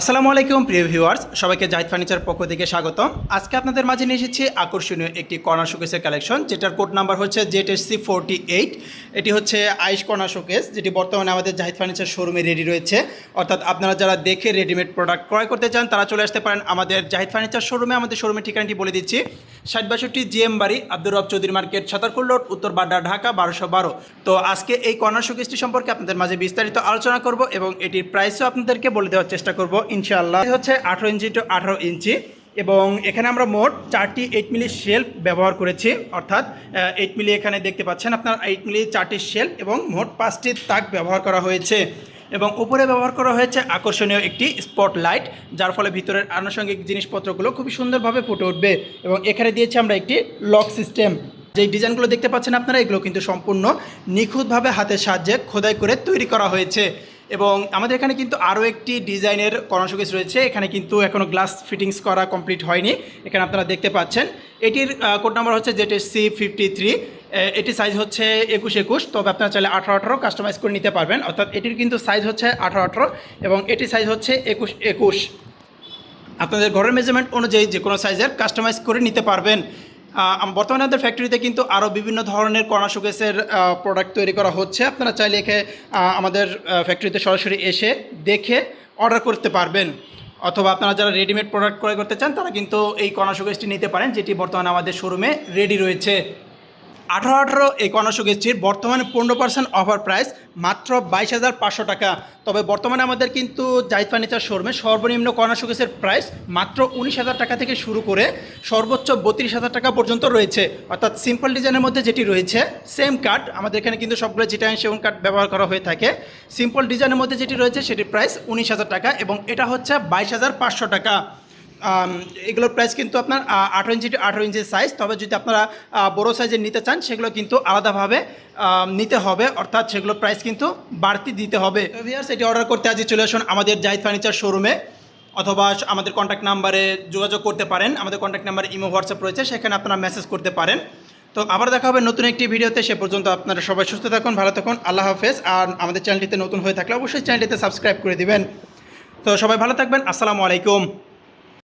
আসসালামু আলাইকুম, প্রিয় ভিউয়ার্স। সবাইকে জাহিদ ফার্নিচার পক্ষ থেকে স্বাগতম। আজকে আপনাদের মাঝে নিয়ে এসেছি আকর্ষণীয় একটি কর্নার শোকেসের কালেকশন, যেটার কোড নাম্বার হচ্ছে Z S C forty eight. এটি হচ্ছে আইস কর্নার শোকেস, যেটি বর্তমানে আমাদের জাহিদ ফার্নিচার শোরুমে রেডি রয়েছে। অর্থাৎ আপনারা যারা দেখে রেডিমেড প্রোডাক্ট ক্রয় করতে চান, তারা চলে আসতে পারেন আমাদের জাহিদ ফার্নিচার শোরুমে। আমাদের শোরুমের ঠিকানাটি বলে দিচ্ছি, ষাট বাষট্টি জিএম বাড়ি, আব্দুর রব চৌধুরী মার্কেট, সাতারকুল রোড, উত্তর বাড্ডা, ঢাকা, বারোশো বারো। তো আজকে এই কর্নার শোকেসটি সম্পর্কে আপনাদের মাঝে বিস্তারিত আলোচনা করব এবং এটির প্রাইসও আপনাদেরকে বলে দেওয়ার চেষ্টা করব। ইনশাআল্লাহ। এটা হচ্ছে আঠারো ইঞ্চি টু আঠারো ইঞ্চি এবং এখানে আমরা মোট চারটি এইট মিলি শেল্ফ ব্যবহার করেছি। অর্থাৎ এইট মিলি এখানে দেখতে পাচ্ছেন আপনার এইট মিলি চারটি শেল্ফ এবং মোট পাঁচটি তাক ব্যবহার করা হয়েছে। এবং উপরে ব্যবহার করা হয়েছে আকর্ষণীয় একটি স্পট লাইট যার ফলে ভিতরের আনুষঙ্গিক জিনিসপত্রগুলো খুবই সুন্দরভাবে ফুটে উঠবে এবং এখানে দিয়েছি আমরা একটি লক সিস্টেম যে ডিজাইনগুলো দেখতে পাচ্ছেন আপনারা, এগুলো কিন্তু সম্পূর্ণ নিখুঁতভাবে হাতের সাহায্যে খোদাই করে তৈরি করা হয়েছে। এবং আমাদের এখানে কিন্তু আরও একটি ডিজাইনের কর্ণশোকেস রয়েছে। এখানে কিন্তু এখনও গ্লাস ফিটিংস করা কমপ্লিট হয়নি। এখানে আপনারা দেখতে পাচ্ছেন। এটির কোড নাম্বার হচ্ছে এস সি ফিফটি থ্রি। এটি সাইজ হচ্ছে একুশ একুশ, তবে আপনারা চাইলে আঠারো আঠারো কাস্টমাইজ করে নিতে পারবেন। অর্থাৎ এটির কিন্তু সাইজ হচ্ছে আঠারো আঠারো এবং এটির সাইজ হচ্ছে একুশ একুশ। আপনাদের ঘরের মেজারমেন্ট অনুযায়ী যে কোনো সাইজের কাস্টমাইজ করে নিতে পারবেন। বর্তমানে আমাদের ফ্যাক্টরিতে কিন্তু আরও বিভিন্ন ধরনের কর্নার শোকেসের প্রোডাক্ট তৈরি করা হচ্ছে। আপনারা চাইলে এখে আমাদের ফ্যাক্টরিতে সরাসরি এসে দেখে অর্ডার করতে পারবেন। অথবা আপনারা যারা রেডিমেড প্রোডাক্ট ক্রয় করতে চান, তারা কিন্তু এই কণা শোকেসটি নিতে পারেন, যেটি বর্তমানে আমাদের শোরুমে রেডি রয়েছে। আঠারো আঠারো এই কর্ণাশো গেস্টির বর্তমানে পনেরো পার্সেন্ট অফার প্রাইস মাত্র বাইশ হাজার পাঁচশো টাকা। তবে বর্তমানে আমাদের কিন্তু জাহিদ ফার্নিচার শোরুমে সর্বনিম্ন কর্ণাশো গেসের প্রাইস মাত্র উনিশ হাজার টাকা থেকে শুরু করে সর্বোচ্চ বত্রিশ হাজার টাকা পর্যন্ত রয়েছে। অর্থাৎ সিম্পল ডিজাইনের মধ্যে যেটি রয়েছে সেম কাট আমাদের এখানে কিন্তু সবগুলো জিটাইন সেগুন কাট ব্যবহার করা হয়ে থাকে। সিম্পল ডিজাইনের মধ্যে যেটি রয়েছে, সেটির প্রাইস উনিশ হাজার টাকা এবং এটা হচ্ছে বাইশ হাজার পাঁচশো টাকা। এগুলোর প্রাইস কিন্তু আপনার আঠারো ইঞ্চি টু আঠারো ইঞ্চির সাইজ তবে যদি আপনারা বড়ো সাইজের নিতে চান, সেগুলো কিন্তু আলাদাভাবে নিতে হবে। অর্থাৎ সেগুলোর প্রাইস কিন্তু বাড়তি দিতে হবে। ভিয়ার্স এটি অর্ডার করতে আজই চলে আসুন আমাদের জাহিদ ফার্নিচার শোরুমে অথবা আমাদের কন্ট্যাক্ট নাম্বারে যোগাযোগ করতে পারেন। আমাদের কন্ট্যাক্ট নাম্বারে ইমো, হোয়াটসঅ্যাপ রয়েছে। সেখানে আপনারা মেসেজ করতে পারেন। তো আবার দেখা হবে নতুন একটি ভিডিওতে। সে পর্যন্ত আপনারা সবাই সুস্থ থাকুন, ভালো থাকুন। আল্লাহ হাফেজ। আর আমাদের চ্যানেলটিতে নতুন হয়ে থাকলে অবশ্যই চ্যানেলটিতে সাবস্ক্রাইব করে দিবেন। তো সবাই ভালো থাকবেন। আসসালামু আলাইকুম।